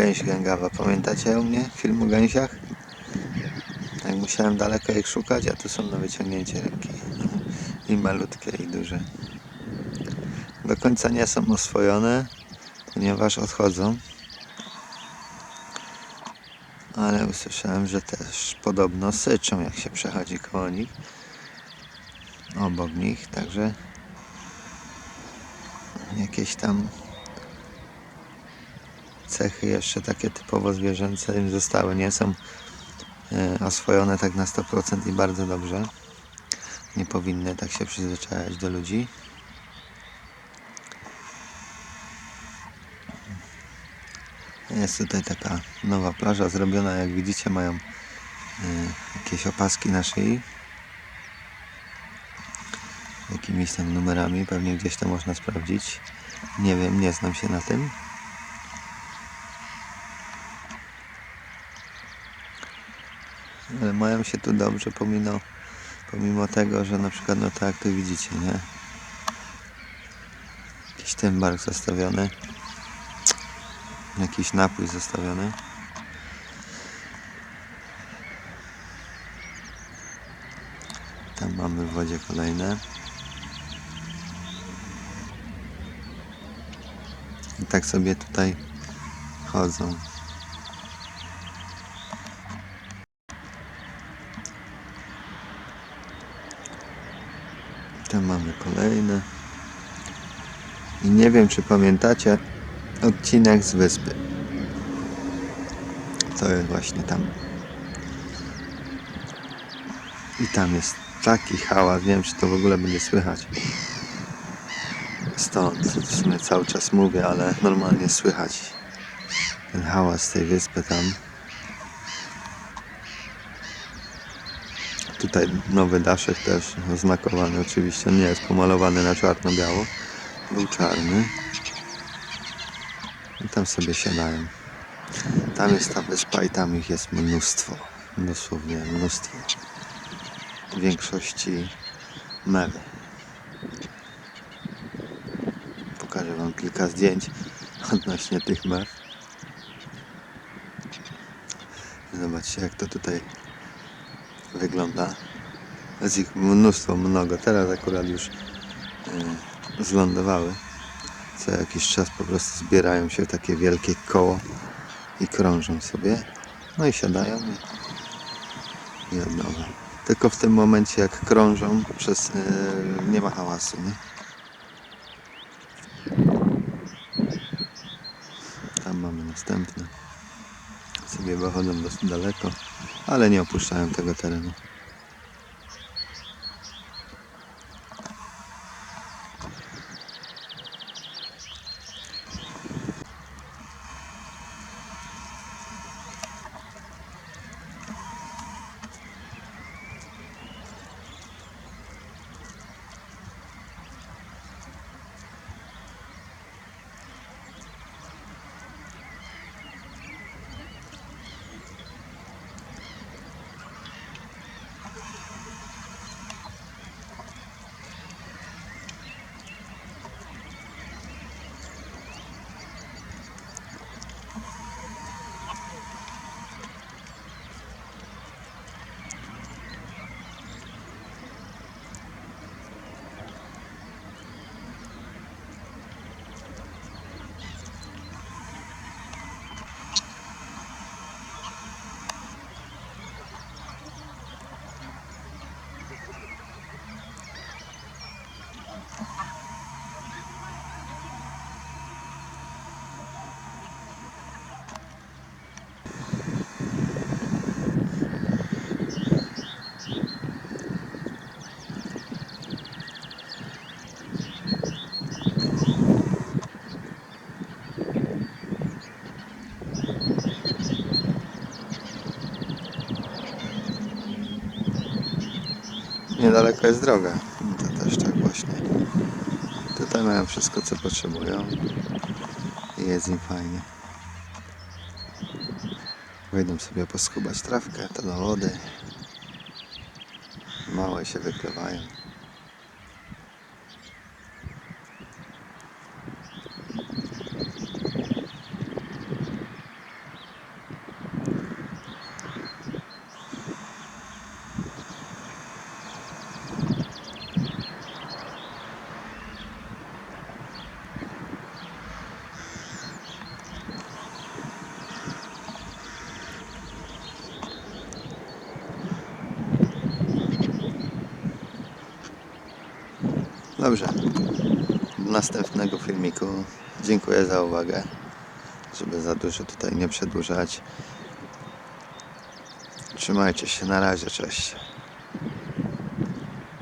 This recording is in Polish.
Gęś gęgawa. Pamiętacie u mnie film o gęsiach? Jak musiałem daleko ich szukać, a tu są na wyciągnięcie ręki. I malutkie, i duże. Do końca nie są oswojone, ponieważ odchodzą. Ale usłyszałem, że też podobno syczą, jak się przechodzi koło nich. Obok nich, także jakieś tam cechy jeszcze takie typowo zwierzęce im zostały. Nie są e, oswojone tak na 100% i bardzo dobrze. Nie powinny tak się przyzwyczajać do ludzi. Jest tutaj taka nowa plaża zrobiona, jak widzicie mają e, jakieś opaski na szyi. Jakimiś tam numerami, pewnie gdzieś to można sprawdzić. Nie wiem, nie znam się na tym. Mają się tu dobrze pomimo, pomimo tego, że na przykład, no tak jak tu widzicie, nie? Jakiś ten bark zostawiony. Jakiś napój zostawiony. Tam mamy w wodzie kolejne. I tak sobie tutaj chodzą. Tam mamy kolejne. I nie wiem, czy pamiętacie odcinek z wyspy. To jest właśnie tam. I tam jest taki hałas. Wiem, czy to w ogóle będzie słychać. Stąd w sumie cały czas mówię, ale normalnie słychać ten hałas tej wyspy tam. Tutaj nowy daszek też oznakowany oczywiście, nie jest pomalowany na czarno-biało. Był czarny. I tam sobie siadają. Tam jest ta wyspa i tam ich jest mnóstwo. Dosłownie mnóstwo. W większości mewy. Pokażę Wam kilka zdjęć odnośnie tych mew. Zobaczcie jak to tutaj wygląda. Jest ich mnóstwo, mnogo. Teraz akurat już yy, zlądowały. Co jakiś czas po prostu zbierają się takie wielkie koło i krążą sobie. No i siadają i, i od nowa. Tylko w tym momencie jak krążą, przez, yy, nie ma hałasu. Nie? Tam mamy następne. Sobie wychodzą dosyć daleko, ale nie opuszczają tego terenu. Niedaleko jest droga. To też tak właśnie. Tutaj mają wszystko co potrzebują. I jest im fajnie. Wejdą sobie poskubać trawkę, to do wody. Małe się wyklewają. Dobrze. Do następnego filmiku. Dziękuję za uwagę. Żeby za dużo tutaj nie przedłużać. Trzymajcie się. Na razie. Cześć.